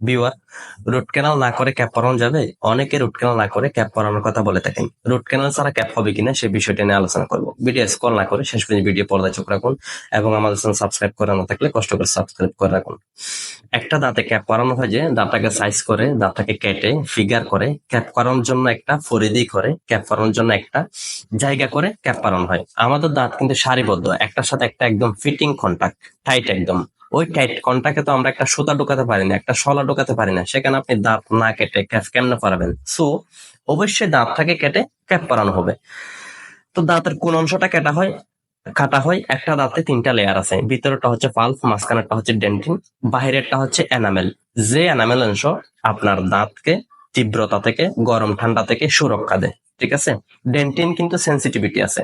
Viewer root canal না করে cap পরানো যাবে? অনেকে রুট ক্যানাল না করে ক্যাপ পরানোর কথা বলে থাকেন। রুট ক্যানাল ছাড়া ক্যাপ হবে কিনা সেই বিষয়টা নিয়ে আলোচনা করব। ভিডিও স্কল না করে শেষ পর্যন্ত ভিডিও পর্দায় চোখ রাখুন এবং আমাদের চ্যানেল সাবস্ক্রাইব করা না থাকলে কষ্ট করে সাবস্ক্রাইব করে রাখুন। একটা দাঁতে ক্যাপ করানো হয় যে দাঁতটাকে সাইজ করে, দাঁতটাকে কেটে ফিগার করে, ক্যাপ করানোর জন্য একটা ফরিদি করে, ক্যাপ করানোর জন্য একটা জায়গা করে ক্যাপ করানো হয়। আমাদের দাঁত কিন্তু সারিবদ্ধ, একটার সাথে একটা একদম ফিটিং কন্টাক্ট টাইট একদম। ওই টাইট কন্টাকে তো আমরা একটা সুতা ঢোকাতে পারি না একটা শলা ঢোকাতে পারি না সেখানে আপনি দাঁত না কেটে ক্যাপ কেমনে পারবেন? সো অবশ্যই দাঁতটাকে কেটে ক্যাপ করানো হবে। তো দাঁতের কোন অংশটা কাটা হয় কাটা হয়, একটা দাঁতে তিনটা লেয়ার আছে। ভিতরেরটা হচ্ছে পাল্প মাঝখানেরটা হচ্ছে ডেন্টিন বাহিরেরটা হচ্ছে এনামেল যে এনামেল অংশ আপনার দাঁতকে তীব্রতা থেকে, গরম ঠান্ডা থেকে সুরক্ষা দেয়, ঠিক আছে? ডেন্টিন কিন্তু সেন্সিটিভিটি আছে।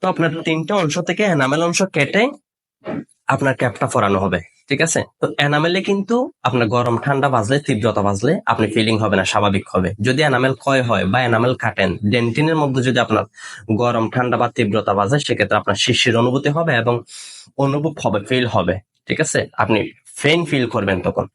তো আপনার তিনটা অংশ থেকে এনামেল অংশ কেটে আপনার ক্যাপটা ফরানো হবে, ঠিক আছে? তো এনামেলে কিন্তু আপনার গরম, ঠান্ডা বাজলে, তীব্রতা বাজলে আপনি ফিলিং হবে না, স্বাভাবিক হবে। যদি এনামেল ক্ষয় হয় বা এনামেল কাটেন ডেন্টিনের মধ্যে যদি আপনার গরম, ঠান্ডা বা তীব্রতা বাজে, সেক্ষেত্রে আপনার শিশির অনুভূতি হবে এবং অনুভব হবে ফিল হবে, ঠিক আছে? আপনি ফেন ফিল করবেন তখন।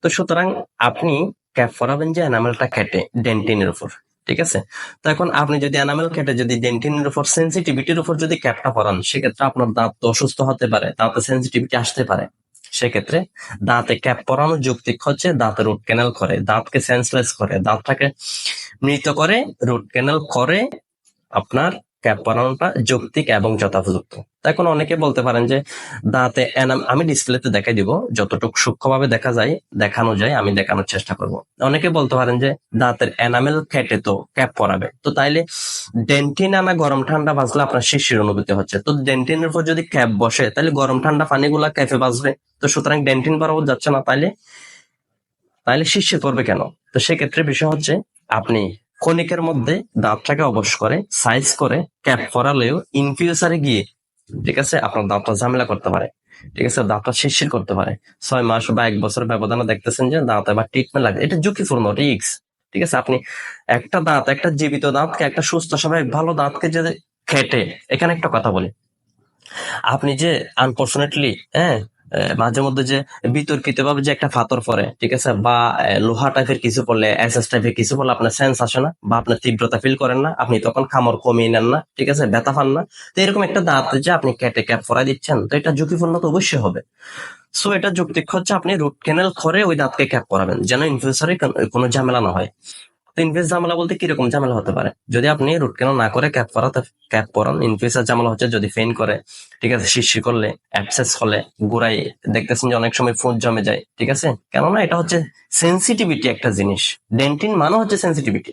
তো সুতরাং আপনি ক্যাপ ফরাবেন যে এনামেলটা কেটে ডেন্টিনের উপর। ঠিক আছে? তো এখন আপনি যদি এনামেল কেটে যদি ডেন্টিনের উপর সেন্সিটিভিটির উপর যদি ক্যাপটা পরান, সেক্ষেত্রে আপনার দাঁত তো অসুস্থ হতে পারে, দাঁতে সেন্সিটিভিটি আসতে পারে। সেক্ষেত্রে দাঁতে ক্যাপ পরানো যৌক্তিক হচ্ছে দাঁতে রুট ক্যানেল করে, দাঁতকে সেন্সলেস করে, দাঁতটাকে মৃত করে রুট ক্যানেল করে আপনার ক্যাপ পরানোটা যৌক্তিক এবং যথাযথ তো এখন অনেকে বলতে পারেন যে, দাঁতে এনাম, আমি ডিসপ্লেতে দেখাই দিব, যতটুকু সূক্ষ্মভাবে দেখা যায়, দেখানো যায়, আমি দেখানোর চেষ্টা করব। অনেকে বলতে পারেন যে, দাঁতের এনামেল কেটে তো ক্যাপ পরাবে। তো তাইলে ডেন্টিন আনা গরম ঠান্ডা বাজলে আপনার শিশির অনুভূতি হচ্ছে। তো ডেন্টিনের উপর যদি ক্যাপ বসে তাহলে গরম ঠান্ডা পানিগুলা ক্যাপে বাজবে তো সুতরাং ডেন্টিন বরাবর যাচ্ছে না, তাইলে তাইলে শিশির পড়বে কেন? তো সেক্ষেত্রে বিষয় হচ্ছে, আপনি ক্ষণিকের মধ্যে দাঁতটাকে অবশ করে সাইজ করে ক্যাপ করালেও ইন ফিউচারে গিয়ে, ঠিক আছে, আপনার দাঁতটা ঝামেলা করতে পারে। ঠিক আছে, দাঁতটা শিরশির করতে পারে। ছয় মাস বা এক বছর ব্যবধানে দেখতেছেন যে দাঁত এবার ট্রিটমেন্ট লাগে এটা ঝুঁকিপূর্ণ রিক্স ঠিক আছে, আপনি একটা দাঁত, একটা জীবিত দাঁতকে, একটা সুস্থ স্বাভাবিক ভালো দাঁতকে যে খেটে, এখানে একটা কথা বলি। আপনি যে আনফর্চুনেটলি হ্যাঁ মাঝে মধ্যে যে বিতর্কিত ভাবে যে একটা ফাতর পরে ঠিক আছে? বা লোহা টাইপের কিছু পড়লে এস টাইপের কিছু পড়লে আপনার সেন্স আসে না বা আপনার তীব্রতা ফিল করেন না, আপনি তখন খামর কমিয়ে নেন না, ঠিক আছে? ব্যথা পান না। তো এরকম একটা দাঁত যে আপনি কেটে ক্যাপ ফরাই দিচ্ছেন, তো এটা ঝুঁকিপূর্ণ তো অবশ্যই হবে। সো এটা যৌক্তিক হচ্ছে আপনি রুট ক্যানেল করে ওই দাঁতকে ক্যাপ করাবেন, যেন ইন ফিউচারে কোনো ঝামেলা না হয়। তো ইনফেস ঝামেলা বলতে কীরকম ঝামেলা হতে পারে? যদি আপনি রুট কেন না করে ক্যাপ করাতে ক্যাপ পরান ইনফেসের ঝামেলা হচ্ছে যদি ফেন করে, ঠিক আছে, শিরশির করলে অ্যাবসেস হলে, গোড়ায় দেখতেছেন যে অনেক সময় ফুট জমে যায়, ঠিক আছে? কেননা এটা হচ্ছে সেন্সিটিভিটি একটা জিনিস। ডেন্টিন মানে হচ্ছে সেন্সিটিভিটি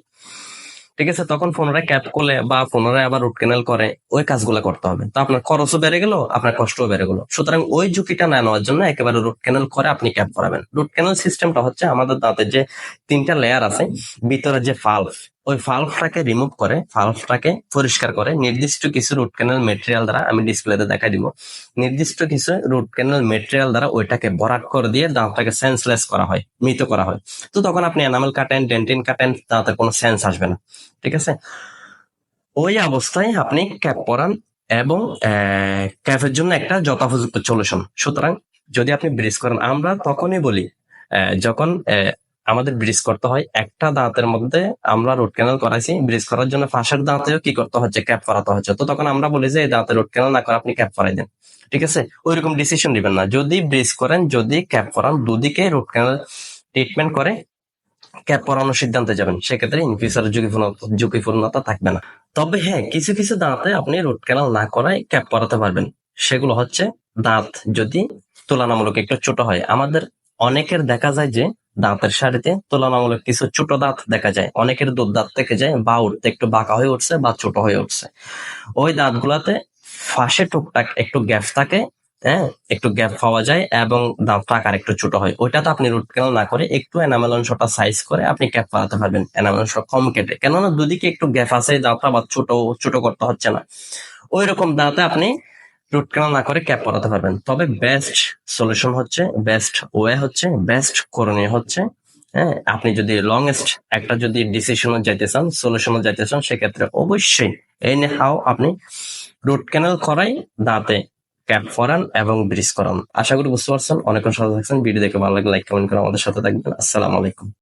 ঠিক আছে, তখন পুনরায় ক্যাপ করলে বা পুনরায় আবার রুট ক্যানেল করে, ওই কাজগুলো করতে হবে। তো আপনার খরচও বেড়ে গেল, আপনার কষ্টও বেড়ে গেল। সুতরাং ওই ঝুঁকিটা না নেওয়ার জন্য একেবারে রুট ক্যানেল করে আপনি ক্যাপ করাবেন। রুট ক্যানেল সিস্টেমটা হচ্ছে আমাদের দাঁতের যে তিনটা লেয়ার আছে, ভিতরে যে ফাল্ভ ওই ফাল্ভটাকে রিমুভ করে ফাল্ভটাকে পরিষ্কার করে, নির্দিষ্ট কিছু রুট ক্যানেল মেটেরিয়াল দ্বারা আমি ডিসপ্লেতে দেখা দিব। নির্দিষ্ট কিছু রুট ক্যানেল মেটেরিয়াল দ্বারা ওইটাকে ভরাট করে দিয়ে দাঁতটাকে সেন্সলেস করা হয়, মৃত করা হয়। তো তখন আপনি এনামেল কাটেন ডেন্টিন কাটেন দাঁতের কোনো সেন্স আসবে না, ঠিক আছে? ওই অবস্থায় আপনি ক্যাপ পরান এবং ক্যাপের জন্য একটা যথাপযুক্ত সলিউশন সুতরাং যদি আপনি ব্রিজ করেন, আমরা তখনই বলি যখন আমাদের ব্রিজ করতে হয়। একটা দাঁতের মধ্যে আমরা রুট ক্যানেল করাইছি। ব্রিজ করার জন্য পাশের দাঁতেও কি করতে হচ্ছে? ক্যাপ করাতে হচ্ছে। তো তখন আমরা বলি যে, এই দাঁতে রুট ক্যানেল না করে আপনি ক্যাপ করাই দেন। ঠিক আছে? ওইরকম ডিসিশন নেবেন না। যদি ব্রিজ করেন, যদি ক্যাপ করান, দুদিকে রুট ক্যানেল ট্রিটমেন্ট করে ক্যাপ পরানোর সিদ্ধান্তে যাবেন। সেক্ষেত্রে ইন ফিউচার ঝুঁকিপূর্ণ, ঝুঁকিপূর্ণতা থাকবে না। তবে হ্যাঁ কিছু কিছু দাঁতে আপনি রুট ক্যানাল না করায় ক্যাপ করাতে পারবেন। সেগুলো হচ্ছে দাঁত যদি তুলনামূলক একটু ছোট হয়। আমাদের অনেকের দেখা যায় যে দাঁতের সারিতে তুলনামূলক কিছু ছোট দাঁত দেখা যায়। অনেকের দুধ দাঁত থেকে যায় বা উঠতে একটু বাঁকা হয়ে উঠছে বা ছোট হয়ে উঠছে। ওই দাঁতগুলাতে ফাঁসে টুকটাক একটু গ্যাপ থাকে হ্যাঁ একটু গ্যাপ পাওয়া যায় এবং দাঁতটা আকার একটু ছোট হয়। ওইটাতে আপনি রুট ক্যানাল না করে একটু এনামেল অংশটা সাইজ করে আপনি ক্যাপ করাতে পারবেন এনামেল অংশ কম কেটে। কেননা দুদিকে একটু গ্যাপ আছে, দাঁতটা বা ছোট ছোট করতে হচ্ছে না। ওই রকম দাঁতে আপনি রুট না করে ক্যাপ পরাতে পারবেন। তবে বেস্ট সলিউশন হচ্ছে বেস্ট ওয়ে হচ্ছে বেস্ট করণীয় হচ্ছে হ্যাঁ? আপনি যদি লংয়েস্ট একটা যদি ডিসিশনে যাইতে চান সলিউশনে যাইতে চান, সেক্ষেত্রে অবশ্যই এই হাও আপনি রুট ক্যানাল করাই, দাঁতে ক্যাপ পরান এবং ব্রিজ করান। আশা করি বুঝতে পারছেন, অনেকক্ষণ সাথে থাকছেন ভিডিও দেখে ভালো লাগলে লাইক কমেন্ট করে আমাদের সাথে থাকবেন। আসসালামু আলাইকুম।